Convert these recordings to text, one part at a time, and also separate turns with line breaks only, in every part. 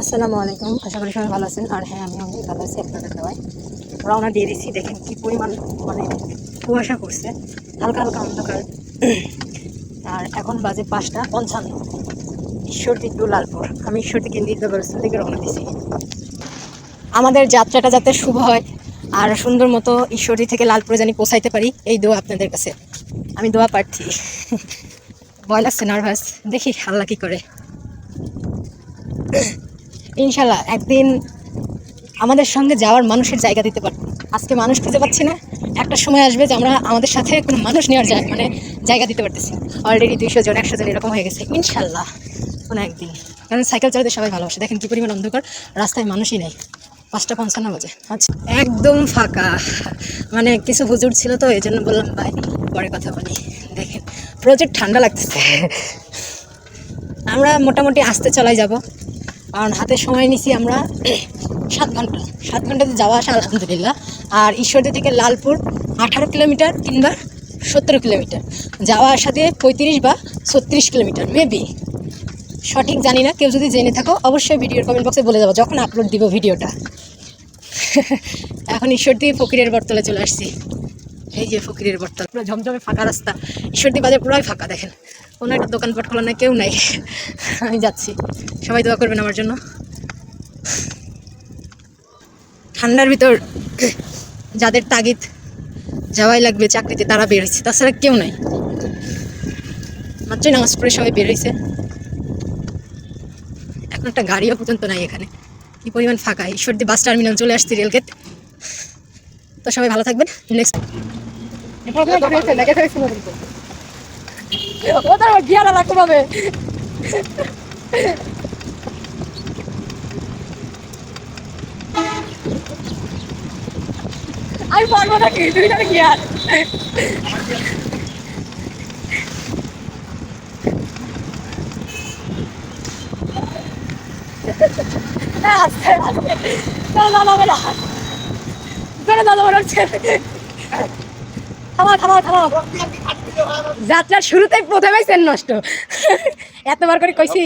আসসালামু আলাইকুম। আশা করি সবাই ভালো আছেন। আর হ্যাঁ আমি অনেক ভালো আছি আপনাদের দেওয়ায় রওনা দিয়ে দিচ্ছি। দেখেন কি পরিমাণ মানে কুয়াশা করছে। হালকা হালকা অন্ধকার। আর এখন বাজে পাঁচটা পঞ্চান্ন। ঈশ্বরদী টু লালপুর। আমি ঈশ্বরদী কেন্দ্রীয় ব্যবস্থা থেকে রওনা দিছি আমাদের যাত্রাটা যাতে শুভ হয় আর সুন্দর মতো ঈশ্বরদী থেকে লালপুরে জানি পৌঁছাইতে পারি, এই দোয়া আপনাদের কাছে। আমি দোয়া প্রার্থী ভয় লাগছে নার্ভাস দেখি হাল্লা কি করে। ইনশাল্লাহ একদিন আমাদের সঙ্গে যাওয়ার মানুষের জায়গা দিতে পারব। আজকে মানুষ খুঁজে পাচ্ছি না। একটা সময় আসবে যে আমরা আমাদের সাথে কোনো মানুষ নেওয়ার জায়গা মানে জায়গা দিতে পারতেছি। অলরেডি দুইশো জন, একশো জন এরকম হয়ে গেছে। ইনশাল্লাহ, কোনো একদিন। কারণ সাইকেল চালাতে সবাই ভালোবাসে। দেখেন কি পরিমাণ অন্ধকার। রাস্তায় মানুষই নেই। পাঁচটা পঞ্চান্ন বাজে। আচ্ছা একদম ফাঁকা। মানে কিছু হুজুর ছিল তো, এই জন্য বললাম, ভাই, পরে কথা বলি। দেখেন, প্রচুর ঠান্ডা লাগতেছে। আমরা মোটামুটি আসতে চলাই যাব। কারণ হাতে সময় নিছি আমরা সাত ঘণ্টা। সাত ঘন্টাতে যাওয়া আসা আলহামদুলিল্লাহ। আর ঈশ্বরদী থেকে লালপুর আঠারো কিলোমিটার কিংবা সতেরো কিলোমিটার। যাওয়া আসা দিয়ে পঁয়ত্রিশ বা ছত্রিশ কিলোমিটার মেবি সঠিক জানি না, কেউ যদি জেনে থাকো, অবশ্যই ভিডিওর কমেন্ট বক্সে বলে যাব যখন আপলোড দিব ভিডিওটা। এখন ঈশ্বরদী ফকিরের বটতলে চলে আসছি। এই যে ফকিরের বটতলা, পুরো ঝমঝমে ফাঁকা রাস্তা। ঈশ্বরদী বাজার পুরাই ফাঁকা, দেখেন। কোনো একটা দোকানপাট খোলা নাই, কেউ নাই। আমি যাচ্ছি। সবাই দোয়া করবেন আমার জন্য। ঠান্ডার ভিতর যাদের তাগিদ, যাওয়াই লাগবে, চাকরিতে তারা বের হয়েছে। তাছাড়া কেউ নাই। মাত্রই নামাজ পড়ে সবাই বের হয়েছে। এখন একটা গাড়িও পর্যন্ত নাই এখানে। কি পরিমাণ ফাঁকা। ঈশ্বরদী বাস টার্মিনাল চলে আসছি রেলগেট। তো সবাই ভালো থাকবেন। নেক্সট ও তার গিয়ারা রাখতে পাবে আমি পারব না কি তুই জানি গিয়ার আস্তে আস্তে দাদা দাদা না দাদা দাদা হচ্ছে যাত্রার শুরুতেই প্রথমেই সেন নষ্ট। এতবার করে কইছি।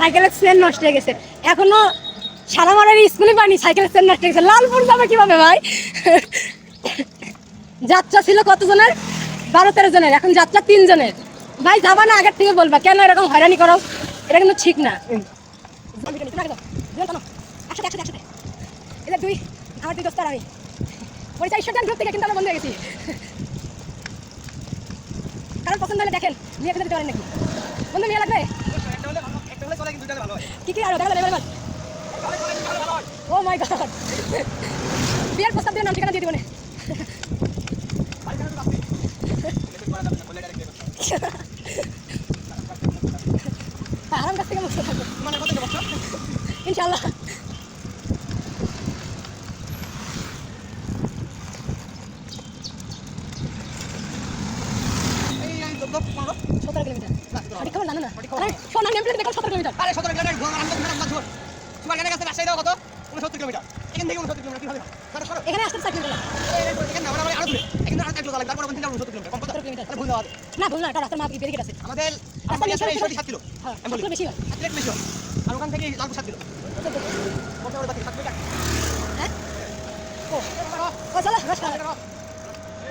সাইকেলের চেন নষ্ট হয়ে গেছে। এখনও সারামারের স্কুলে পাইনি সাইকেলের চেন নষ্ট হয়ে গেছে। লালপুর যাবে কীভাবে ভাই? যাত্রা ছিল কতজনের? বারো তেরো জনের, এখন যাত্রা তিন জনের ভাই যাবা না আগের থেকে বলবা। কেন এরকম হয়রানি করো? এটা কিন্তু ঠিক না। একসাথে একসাথে একসাথে এটা দুই আমার দুই দোস্তার আমি। পরিচয় ঈশ্বর গ্রুপ থেকে কিন্তু আমরা বন্ধু হয়ে গেছি। কারণ পছন্দ হলে দেখেন বিয়ে করে দিতে পারেন নাকি। বন্ধু লাগবে? কি কি আরও দেখা যাবে এবার ও মাই গড। বিয়ের প্রস্তাব দিয়ে নাম ঠিকানা দিয়ে দিব না আরাম কাছ থেকে মুক্ত থাকবে ইনশাল্লাহ সতেরো কিলোমিটার। সঠিক খবর জানো না? আরে সোনার নেম প্লেট দেখো সতেরো কিলোমিটার।
আরে সতেরো কিলোমিটার ঘুম আমার আন্দোলন তোমার গানের কাছে রাজশাহী দাও কত? উনসত্তর কিলোমিটার। এখান থেকে উনসত্তর কিলোমিটার কীভাবে? সরো সরো।
এখানে আসতে চার কিলোমিটার
এখানে আমরা আরও দূরে। এখানে আরও এক লোক তারপর ওখান থেকে উনসত্তর কিলোমিটার। কত
কিলোমিটার।
ভুল
না ভুল না এটা রাস্তার মাপ আছে।
আমাদের
রাস্তা
আমাদের আসলে সাত কিলো।
হ্যাঁ বেশি হয়।
বেশি হয়। আর ওখান থেকে লালপুর সাত কিলো।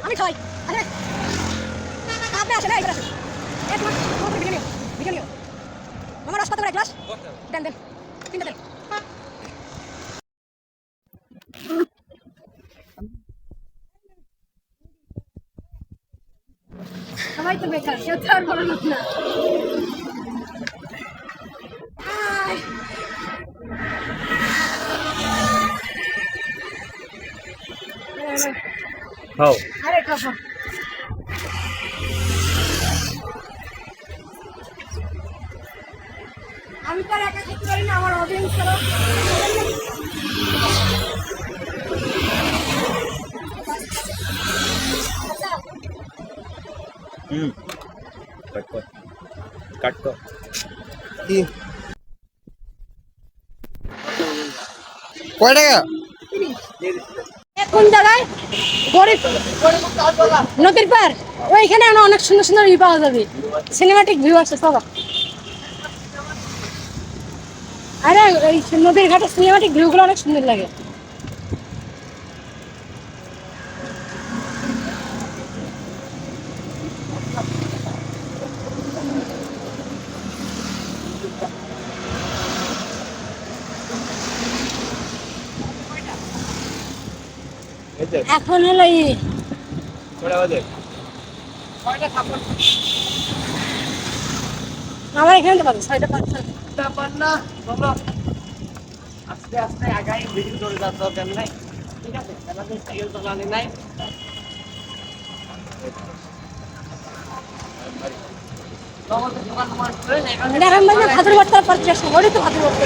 আমি খাওয়াই আরে! আপনি আসেন, এই আসেন। এক মিনিট ভিডিও নিও ভিডিও নিও। আমার রস কত করে এক গ্লাস দেন দেন, তিনটা দেন। সবাই তো বেকার, কেউ তো আর বড় লোক না।
হও
আরে কাপড় আমি তো আর একা খেতে পারি না আমার অডিয়েন্স
হুম কাট কর কাট কর
কয় টাকা
কোন জায়গায়? গরিব নদীর পার ওইখানে আমরা অনেক সুন্দর সুন্দর ই পাওয়া যাবে। সিনেমাটিক ভিউ আছে সব আরে, ওই নদীর ঘাটে সিনেমাটিক ভিউগুলো অনেক সুন্দর লাগে। এখন হলো ই আমার এখানে তো পাবো ছয়টা পাঁচ
ব্যাপার না আস্তে আস্তে আগাই বেশি জোরে যাওয়ার দরকার নাই? ঠিক আছে আমাদের সাইকেল তো জানি নাই।
এখন মানে ভাদুর বার্তার পাচ্ছি আসছে ওটাই তো ভাদুর বার্তা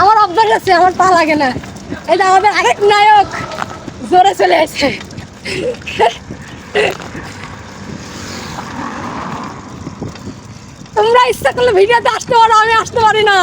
আমার অভ্যাস আছে আমার তা লাগে না। এটা আমাদের আরেক নায়ক। জোরে চলে আসে। তোমরা ইচ্ছা করলে ভিডিওতে আসতে পারো, আমি আসতে পারি না।